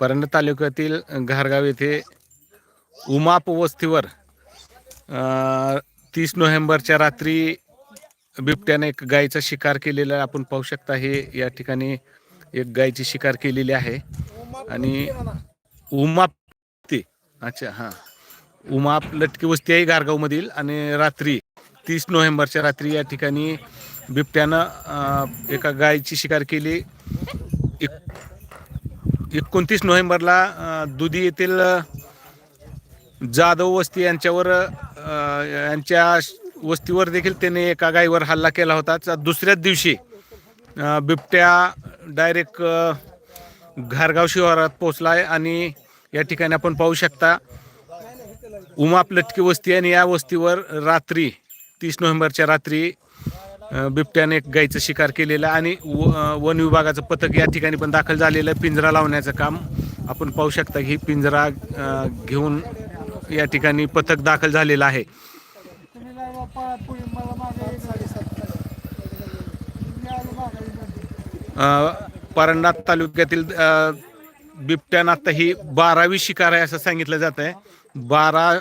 परंडा तालुक्यातील घारगाव येथे उमाप वस्तीवर तीस नोव्हेंबरच्या रात्री बिबट्याने एक गायीचा शिकार केलेला आपण पाहू शकता. हे या ठिकाणी एक गायची शिकार केलेली आहे. आणि उमाप अच्छा हां. उमाप लटकी वस्ती आहे गारगावमधील आणि रात्री तीस नोव्हेंबरच्या रात्री या ठिकाणी बिबट्यानं एका गायची शिकार केली. एक एकोणतीस नोव्हेंबरला दुधी येथील जाधव वस्ती यांच्यावर यांच्या वस्तीवर देखील त्याने एका गायीवर हल्ला केला होता. दुसऱ्याच दिवशी बिबट्या डायरेक्ट घारगाव शिवारात पोचला आहे आणि या ठिकाणी आपण पाहू शकता उमाप लटकी वस्ती आणि या वस्तीवर रात्री तीस नोव्हेंबरच्या रात्री बिबट्याने एक गाईचं शिकार केलेलं आहे आणि व- वन विभागाचं पथक या ठिकाणी पण दाखल झालेलं आहे. पिंजरा लावण्याचं काम आपण पाहू शकता. की पिंजरा घेऊन या ठिकाणी पथक दाखल झालेलं आहे. परंडा तालुक्यातील बिबट्यानं आता ही बारावी शिकार आहे असं सांगितलं जात आहे. बारा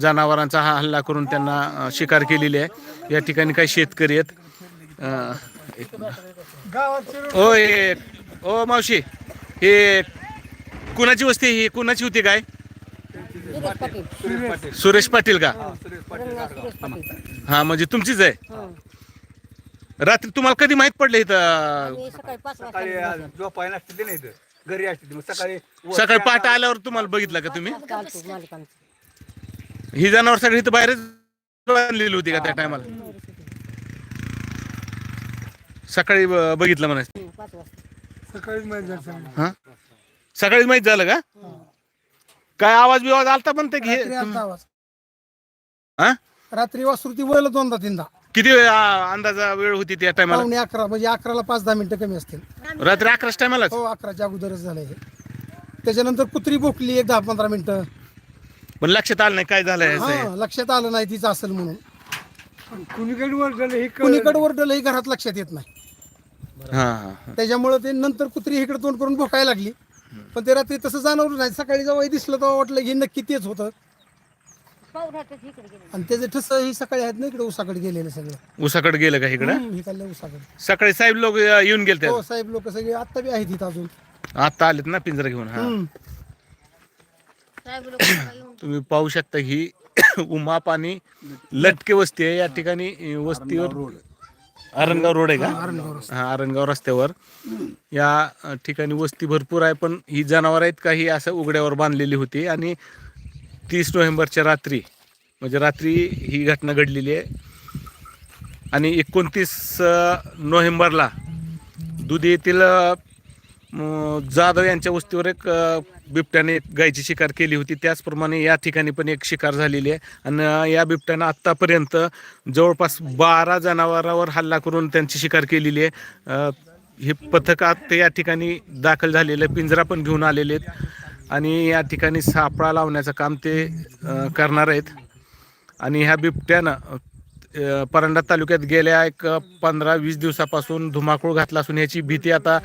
जनावरांचा हा हल्ला करून त्यांना शिकार केलेली आहे. या ठिकाणी काही शेतकरी आहेत. अ, एक. ओ ओ मावशी हे कुणाची वस्ती आहे? ही कुणाची होती काय? सुरेश पाटील का? रंगनाथ सुरेश पाटील हा म्हणजे तुमचीच आहे. रात्री तुम्हाला कधी माहीत पडलं इथं? सकाळी सकाळी ते. घरी असते ते. मग सकाळी सकाळी पहाटे आल्यावर तुम्हाला बघितलं का तुम्ही? चालतो ही जनावर सगळी इथं बाहेरच बांधलेली होती का त्या टायमाला? सकाळी ब- बघितलं म्हणा हं, पाच वाजता. सकाळीच माहिती झालं सगळं. हा? सकाळीच माहीत झालं का? काय आवाज बिवाज आलता म्हणते की हे- रात्री आलता आवाज. हा? रात्री वासृती वळलं दोनदा तीनदा. किती वेळ आ, अंदाजा वेळ होती त्या टायमाला पावणे अकरा म्हणजे अकराला पाच दहा मिनिटं कमी असतील. रात्री अकराच टायमालाच हो अकराच्या अगोदरच झालं हे. त्याच्यानंतर कुत्री बोकली एक दहा पंधरा मिनिटं. पण लक्षात आलं नाही काय झालंय हे. हा. लक्षात आलं नाही तिचं असेल म्हणून. कुणीकडे वरडलं हे कळलं कुणीकडे वरडलं हे घरात लक्षात येत नाही. हा हा. हा. त्याच्यामुळे ते नंतर कुत्री इकडे तोंड करून भोकायला लागली. पण ते रात्री तसं जाणवलं नाही. सकाळी जेव्हा हे दिसलं तेव्हा वाटलं हे नक्की तेच होतं. पाहुण्यातच इकडे गेले आणि त्याचे ठस ही सकाळी आहेत ना इकडे उसाकडे गेलेले सगळे. उसाकडे गेलं का इकडं? हम्म, हे चाललंय उसाकडे सकाळी साहेब लोक येऊन गेले हो साहेब लोक सगळे आत्ता बी आहेत इथं अजून. आता आलेत ना पिंजरा घेऊन हा. हम्म. साहेब लोक सकाळी येऊन तुम्ही पाहू शकता ही उमाप आणि लटके वस्ती आहे. या ठिकाणी अ, वस्तीवर आरणगाव रोड. आहे का? हा आरणगाव रस्त्यावर. या अ, ठिकाणी वस्ती भरपूर आहे पण ही जनावर आहेत का ही असं उघड्यावर बांधलेली होती. आणि तीस नोव्हेंबरच्या रात्री म्हणजे रात्री ही घटना घडलेली आहे. आणि एकोणतीस नोव्हेंबरला दुधी येथील जाधव यांच्या वस्तीवर एक बिबट्याने गायची शिकार केली होती. त्याचप्रमाणे या ठिकाणी पण एक शिकार झालेली आहे. आणि या बिबट्यानं आत्तापर्यंत जवळपास बारा जनावरांवर हल्ला करून त्यांची शिकार केलेली आहे. हे पथकात या ठिकाणी दाखल झालेलं आहे, पिंजरा पण घेऊन आलेले आहेत. आणि या ठिकाणी सापळा लावण्याचं काम ते करणार आहेत. आणि ह्या बिबट्यानं परंडा तालुक्यात गेल्या एक पंधरा वीस दिवसापासून धुमाकूळ घातला असून याची भीती आता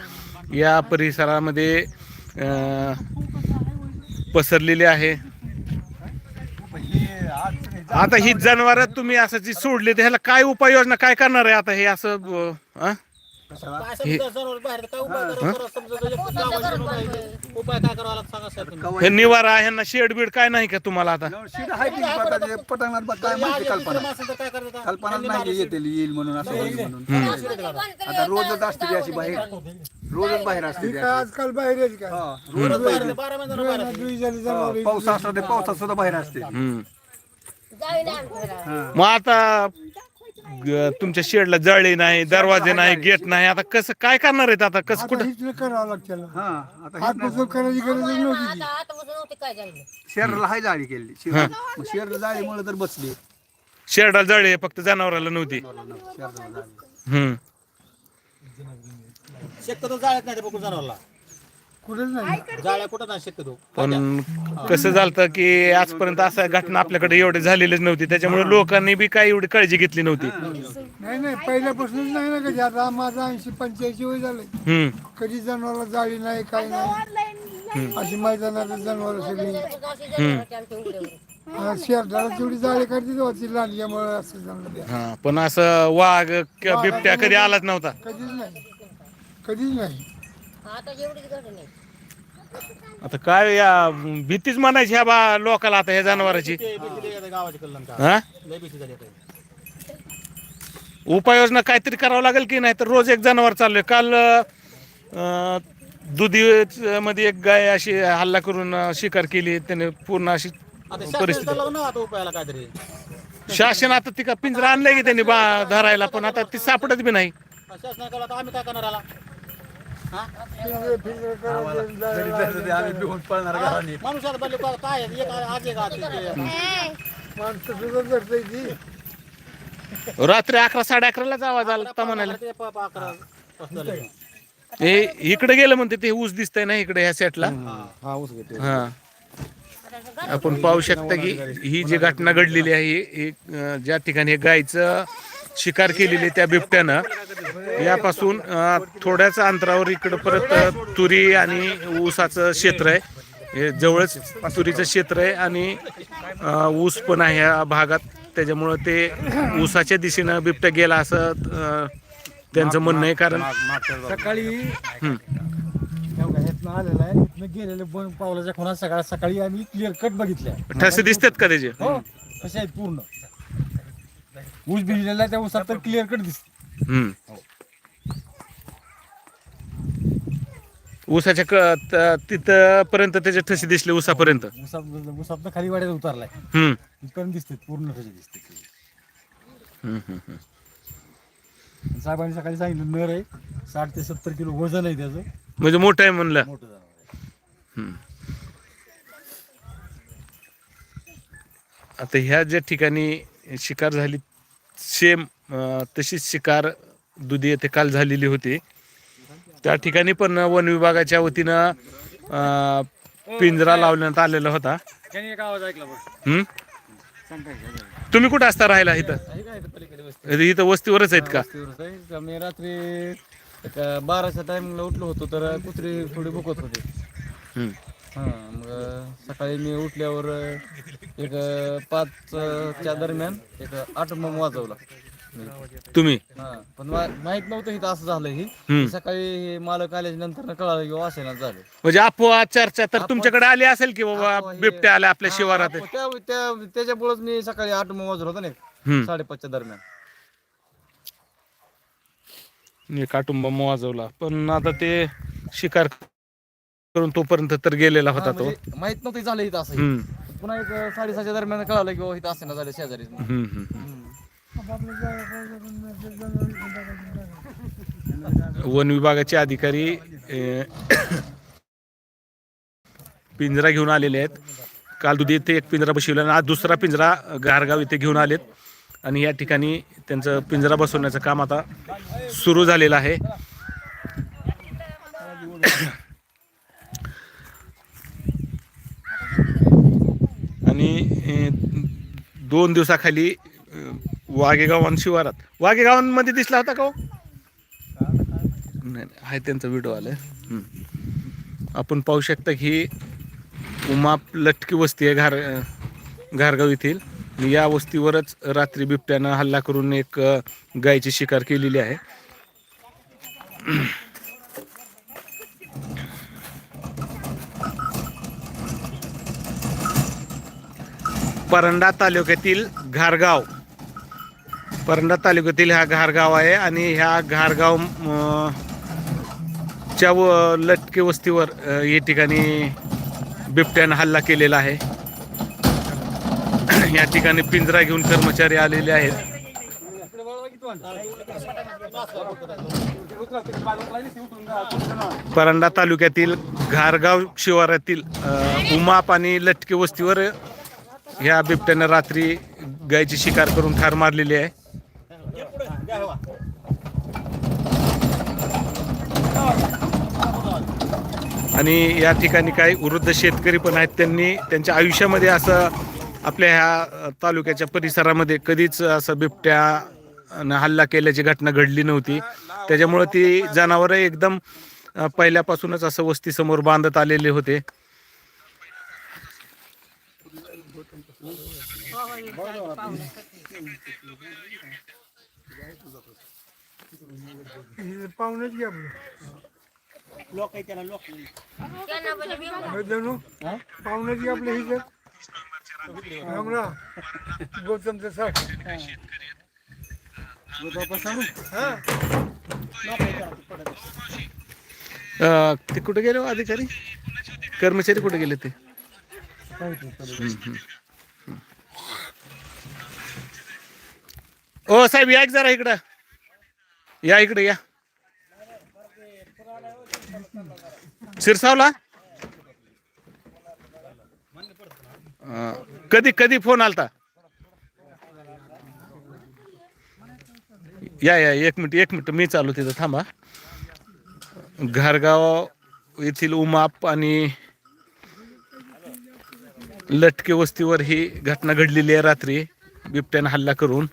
या परिसरामध्ये पसरलेली आहे. आता ही जनावर तुम्ही असं जी सोडली तर ह्याला काय उपाययोजना काय करणार आहे आता हे असं हे- हे. निवारा ह्यांना शेड बीड काय नाही का तुम्हाला आता? कल्पना. नाही येतील येईल म्हणून असं होईल म्हणून. आता रोजच असते ती अशी बाहेर. रोजच बाहेर असते. आजकाल बाहेर रोजच बाहेर. पाऊस असला ते पावसात सुद्धा बाहेर असते. ना. मग आता ग- तुमच्या शेडला जळी नाही दरवाजे नाही गेट नाही आता कसं काय करणार आहेत आता? कसं आता कुठं? करावं लागतं त्याला. हा आता हात बसून करायची गरज नव्हती ती. आता आता बसून नव्हते काय जायला शहराला हाय जाळी केली. शहर जाळीमुळे तर बसली. शेरडाला जळी आहे, फक्त जनावराला नव्हती. जाळी. हम्म. शक्यतो जाळत नाही ते बघून जनावरला. कुठेच नाही. जाळ्या कुठं नाही शक्यतो? पण कसं झालं की आजपर्यंत असा घटना आपल्याकडे एवढे झालेलीच नव्हती. त्याच्यामुळे लोकांनी बी काही एवढी काळजी घेतली नव्हती. नाही नाही पहिल्यापासूनच नाही ना कधी. आता माझं ऐंशी पंच्याऐंशी वय झालंय. हम्म. कधी जनावरला जाळी नाही काही नाही. अशी मैदानात जनावर सगळी. हा, शेरडाला तेवढी जाळी काढते तेव्हा लांडग्यामुळे असं झालं हा पण असं वाघ किंवा बिबट्या कधी आलाच नव्हता. कधीच नाही. कधीच नाही. आता एवढीच घडण आहे. आता काय या भीतीच म्हणायची ह्या बा लोकाला आता ह्या जनावरांची. ते भीती लई आता गावाची कल्याण का हा? लय भीती झाली आता. उपाययोजना काहीतरी करावं लागेल की नाही तर रोज एक जनावर चाललंय. काल अं, दुधी मध्ये एक गाय अशी हल्ला करून अं, शिकार केली. त्याने पूर्ण अशी आता शासन परिस्थिती. चाललं ना आता उपायाला काहीतरी. शासन आता ती का पिंजरा आणलंय की त्यांनी बा धरायला पण आता ती सापडत बी नाही. आता आम्ही काय करणार आला? हा घरी जायचं ते आम्ही भिवून पळणार घराने माणूस आता बनले काय आहे? एक आज एक आज? ते- माणसं सुद्धा धरतंय ती रात्री अकरा साडे अकरालाच आवाज आला होता म्हणाला. ते प- प- अकरा वाजता झाले. हे इकडे गेलं म्हणते ते ऊस दिसतंय ना इकडे ह्या सेटला हा. आपण पाहू शकता की ही जी घटना घडलेली आहे ही अं, ज्या ठिकाणी हे गायचं शिकार केलेली आहे त्या बिबट्यानं. यापासून थोड्याच अंतरावर इकडं परत तुरी आणि ऊसाचं क्षेत्र आहे. हे जवळच तुरीचं क्षेत्र आहे आणि ऊस पण आहे या भागात. त्याच्यामुळं ते ऊसाच्या दिशेनं बिबट्या गेला असं त्यांचं म्हणणं आहे. कारण सकाळी आलेला आहे गेलेले पावलाच्या खुणा सकाळ सकाळी आम्ही क्लिअर कट बघितल्या. ठसे दिसतात का त्याचे? हो कसे आहेत पूर्ण. ऊस भिजलेला आहे त्या ऊसात तर क्लिअर कट दिसत हम्म. ऊसाच्या क त- तिथपर्यंत त्याचे ठसे दिसले ऊसापर्यंत ऊसात ऊसातनं खाली वाड्यात उतरलाय हम्म. इथपर्यंत दिसते पूर्ण ठसे दिसते हम्म, हम्म, हम्म. साहेबांनी सकाळी सांगितलं नर आहे साठ ते सत्तर किलो वजन आहे त्याचं म्हणजे मोठं आहे म्हणलं मोठं जनावर आहे हम्म. आता ह्या ज्या ठिकाणी शिकार झाली सेम तशीच शिकार दुधी येथे काल झालेली होती. त्या ठिकाणी पण वन विभागाच्या वतीनं पिंजरा लावण्यात आलेला होता? तुम्ही कुठं असता राहायला इथं? इथं वस्तीवरच आहेत का? मी रात्री बाराच्या टाइमला उठलो होतो तर कुत्री थोडी भुकत होते. हा मग सकाळी मी उठल्यावर एक पाचच्या दरम्यान एक आठ मग वाजवला. मी. तुम्ही? हा पण मा- माहीत नव्हतं इथं असं झालं ही. सकाळी हे मला आल्याच्यानंतर कळालं की वासेना झालं म्हणजे अफवा चर्चा तर तुमच्याकडे आली असेल की बाबा बिबट्या आल्या आपल्या शिवारात? त्या त्या- त्याच्यामुळेच मी सकाळी आठ मग वाजवलं होतं ना हम्म. साडेपाचच्या दरम्यान. एक काटुंबा वाजवला. पण आता ते शिकार करून तोपर्यंत तर गेलेला होता तो म्हणजे माहीत नव्हतं झालं इथं असं हम्म. पुन्हा एक साडेसहाच्या दरम्यान कळालं की बाबा इथं असं झालं शेजारीच म्हणून. हम्म, हम्म, हम्म. वन विभागाचे अधिकारी अं, पिंजरा घेऊन आलेले आहेत काल दुधी येथे एक पिंजरा बसवला आणि आज दुसरा पिंजरा गारगाव इथे घेऊन आलेत आणि या ठिकाणी त्यांचं पिंजरा बसवण्याचं काम आता सुरू झालेलं आहे आणि अं, दोन दिवसाखाली वागेगावान वाघेगावां शिवारात. वाघेगावांमध्ये दिसला होता का हो? नाही नाही, आहे त्यांचा व्हिडिओ आला आपण पाहू शकता की उमाप लटकी वस्ती आहे घार घारगाव येथील. या वस्तीवरच रात्री बिबट्यानं हल्ला करून एक गायची शिकार केलेली आहे. परंडा तालुक्यातील घारगाव. परंडा तालुक्यातील हा घारगाव आहे आणि ह्या घारगाव च्या व लटके वस्तीवर या ठिकाणी बिबट्यानं हल्ला केलेला आहे. या ठिकाणी पिंजरा घेऊन कर्मचारी आलेले आहेत. परंडा तालुक्यातील घारगाव शिवारातील उमाप आणि लटके वस्तीवर ह्या बिबट्यानं रात्री गायची शिकार करून ठार मारलेली आहे. आणि या ठिकाणी काही वृद्ध शेतकरी पण आहेत. त्यांनी त्यांच्या आयुष्यामध्ये असं आपल्या ह्या तालुक्याच्या परिसरामध्ये कधीच असं बिबट्या न हल्ला केल्याची घटना घडली नव्हती. त्याच्यामुळं ती जनावरं एकदम पहिल्यापासूनच असं वस्तीसमोर बांधत आलेले होते. पाहुणेच घ्या लोक आहे त्याला लोक जणू पाहुणेच घ्या आपल्या हिच्यात रामरा गौतमचं साठ ते कुठे गेले अधिकारी कर्मचारी कुठे गेले ते ओ साहेब या एक जरा इकडं. या इकडे या. शिरसावला? कधी कधी फोन आलता? या या एक मिनिट एक मिनिट मी चालू तिथं थांबा. घारगाव येथील उमाप आणि लटके वस्तीवर ही घटना घडलेली आहे रात्री. बिबट्यानं हल्ला करून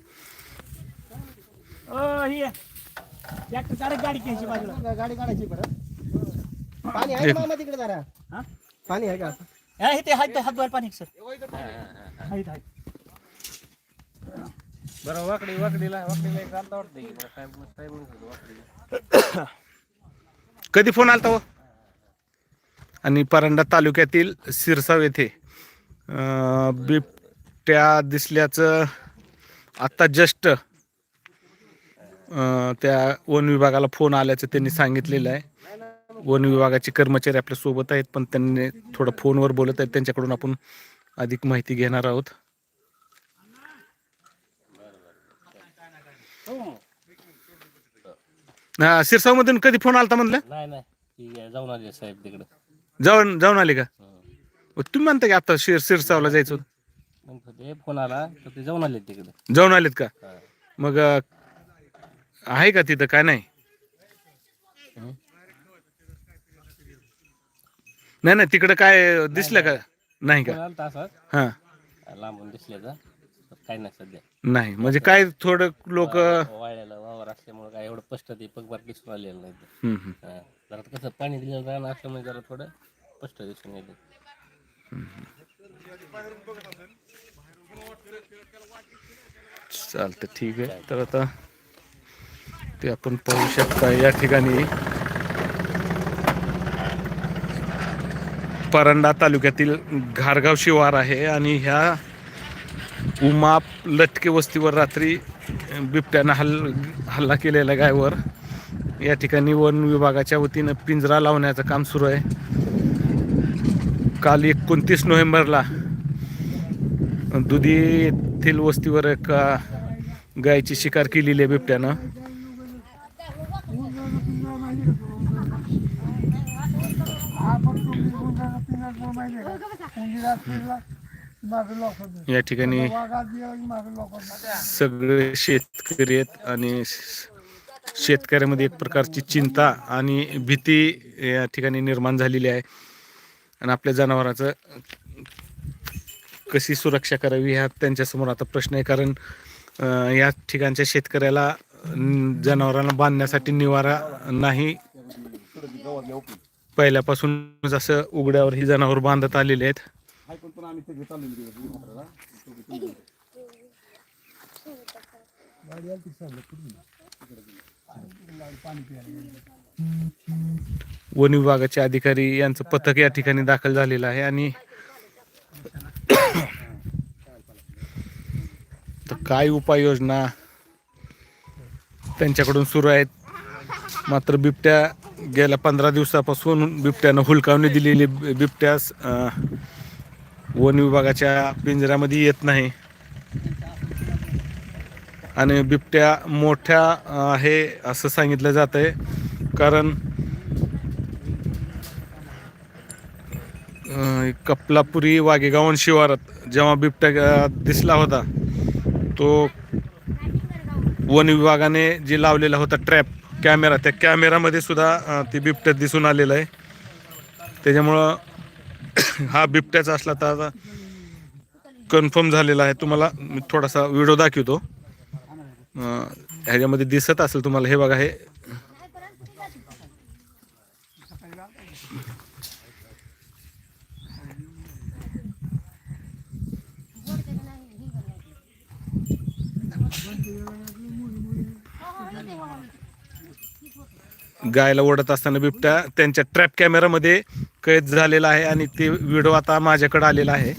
गाडी घ्यायची बाजूला. गाडी काढायची बरं. पाणी आहे का मामा तिकडे जरा. पाणी आहे का? हा, इथे हात हात बाहेर पाणी सर हात हात बरं वाकडी वाकडीला वाकडीला एक अर्धा वाटतं की बरं, काय काय म्हणत होतो वाकडीला कधी फोन आलता हो? आणि परांडा तालुक्यातील सिरसाव येथे. अं, बिबट्या दिसल्याचं आत्ता जस्ट त्या वन विभागाला फोन आल्याचं त्यांनी सांगितलेलं आहे. वन विभागाचे कर्मचारी आपल्यासोबत आहेत पण त्यांनी थोडं फोनवर बोलत आहेत. त्यांच्याकडून आपण अधिक माहिती घेणार आहोत. सिरसाव मधून कधी फोन आलता म्हणलं? नाही जाऊन आली साहेब तिकडे. जाऊन जाऊन आले का? मग तुम्ही म्हणता की आता शिर सिरसावला जायचं फोन आला जाऊन आले तिकडे. जाऊन आलेत का? मग आहे का तिथं? काय नाही? नाही नाही तिकडं काय दिसलं का? नाही का? आला असं हा. लांबून दिसल्याचा काय नाही सध्या. नाही म्हणजे काय थोडं लोक वाळ्याला वावर असल्यामुळे काय एवढं स्पष्ट ते पगबार दिसून आलेलं नाही ते. हा. जरा कसं पाणी दिलेलं राहणं असल्यामुळे जरा थोडं स्पष्ट दिसून येते. चालतं ठीक आहे. तर आता ते आपण पाहू शकता. या ठिकाणी परंडा तालुक्यातील घारगाव शिवार आहे आणि ह्या उमाप लटके वस्तीवर रात्री बिबट्यानं हल हल्ला केलेला गायवर. या ठिकाणी वन विभागाच्या वतीनं पिंजरा लावण्याचं काम सुरू आहे. काल एकोणतीस नोव्हेंबरला दुधी येथील वस्तीवर एका गायची शिकार केलेली आहे बिबट्यानं माझं लॉक होतं या ठिकाणी सगळे शेतकरी आहेत आणि शेतकऱ्यामध्ये एक प्रकारची चिंता आणि भीती या ठिकाणी निर्माण झालेली आहे. आणि आपल्या जनावरांचं कशी सुरक्षा करावी हा त्यांच्यासमोर आता प्रश्न आहे. कारण या ठिकाणच्या शेतकऱ्याला जनावरांना बांधण्यासाठी निवारा नाही. पहिल्यापासूनच असं उघड्यावर ही जनावर बांधत आलेले आहेत. वन विभागाचे अधिकारी यांचं पथक या ठिकाणी दाखल झालेलं आहे आणि काय उपाययोजना त्यांच्याकडून सुरू आहेत? मात्र बिबट्या गेल्या पंधरा दिवसापासून बिबट्यानं हुलकावणी दिलेली बिबट्यास वन विभागाच्या पिंजऱ्यामध्ये येत नाही. आणि बिबट्या मोठ्या आहे असं सांगितलं जात आहे कारण कपलापुरी वाघेगावन शिवारात जेव्हा बिबट्या दिसला होता तो वन विभागाने जे लावलेला होता ट्रॅप कॅमेरा त्या कॅमेरामध्ये सुद्धा ती ते बिबट्या दिसून आलेलं आहे. त्याच्यामुळं हा बिबट्याचा असला तर आता कन्फर्म झालेला आहे. तुम्हाला मी थोडासा व्हिडिओ दाखवतो. ह्याच्यामध्ये दिसत असेल तुम्हाला हे बघा हे गायला ओढत असताना बिबट्या त्यांच्या ट्रॅप कॅमेरामध्ये कैद झालेला आहे आणि ते व्हिडिओ आता माझ्याकडे आलेला आहे.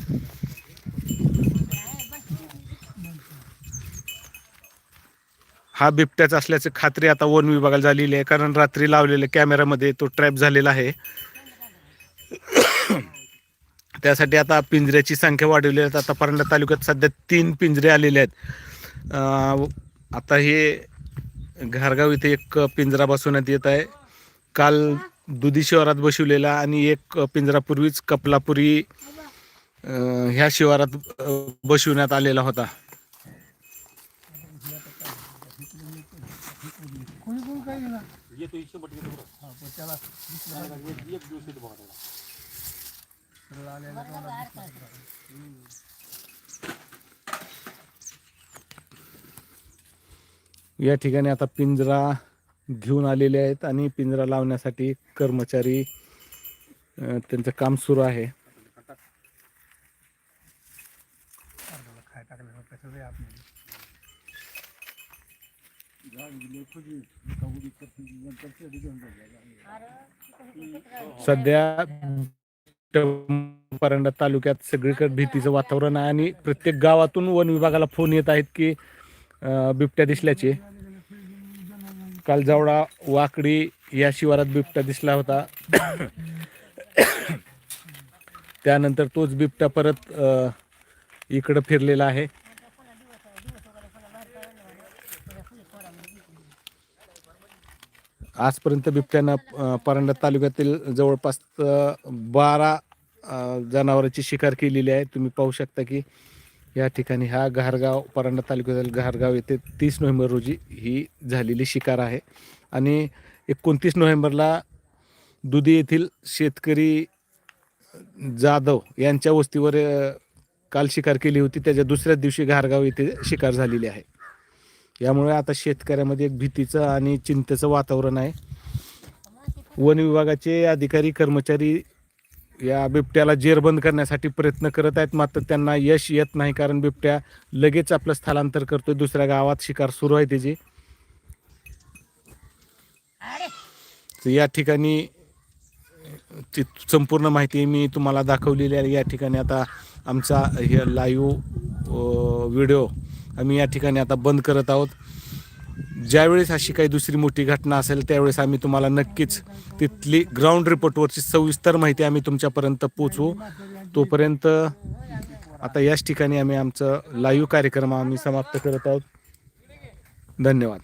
हा बिबट्याच असल्याची खात्री आता वन विभागाला झालेली आहे कारण रात्री लावलेल्या कॅमेऱ्यामध्ये तो ट्रॅप झालेला आहे. त्यासाठी आता पिंजऱ्याची संख्या वाढवली आहे. आता परंडा तालुक्यात सध्या तीन पिंजरे आलेले आहेत. आता हे घारगाव इथे एक पिंजरा बसवण्यात येत आहे. काल दुधी शिवारात बसवलेला आणि एक पिंजरापूर्वीच कपलापुरी ह्या शिवारात बसवण्यात आलेला होता. या ठिकाणी आता पिंजरा घेऊन आलेले आहेत आणि पिंजरा लावण्यासाठी कर्मचारी त्यांचं काम सुरू आहे. सध्या परंडा तालुक्यात सगळीकडे भीतीचं वातावरण आहे आणि प्रत्येक गावातून वन विभागाला फोन येत आहेत की बिबट्या दिसल्याचे. काल जावळा वाकडी या शिवारात बिबट्या दिसला होता. त्यानंतर तोच बिबट्या परत इकडं फिरलेला आहे. आजपर्यंत बिबट्यानं परांडा तालुक्यातील जवळपास बारा जनावरांची शिकार केलेली आहे. तुम्ही पाहू शकता की या ठिकाणी हा घारगाव परांडा तालुक्यातील घारगाव येथे तीस नोव्हेंबर रोजी ही झालेली शिकार आहे. आणि एकोणतीस नोव्हेंबरला दुधी येथील शेतकरी जाधव यांच्या वस्तीवर काल शिकार केली होती. त्याच्या दुसऱ्याच दिवशी घारगाव येथे शिकार झालेली आहे. यामुळे आता शेतकऱ्यामध्ये एक भीतीचं आणि चिंतेचं वातावरण आहे. वन विभागाचे अधिकारी कर्मचारी या बिबट्याला जेरबंद करण्यासाठी प्रयत्न करत आहेत मात्र त्यांना यश येत नाही कारण बिबट्या लगेच आपलं स्थलांतर करतोय. दुसऱ्या गावात शिकार सुरू आहे त्याची या ठिकाणी ती संपूर्ण माहिती मी तुम्हाला दाखवलेली आहे. या ठिकाणी आता आमचा हे लाईव्ह व्हिडिओ आम्ही या ठिकाणी आता बंद करत आहोत. ज्यावेळेस अशी काही दुसरी मोठी घटना असेल त्यावेळेस आम्ही तुम्हाला नक्कीच तिथली ग्राउंड रिपोर्टवरची सविस्तर माहिती आम्ही तुमच्यापर्यंत पोचवू तोपर्यंत आता याच ठिकाणी आम्ही आमचं लाईव्ह कार्यक्रम आम्ही समाप्त करत आहोत. धन्यवाद.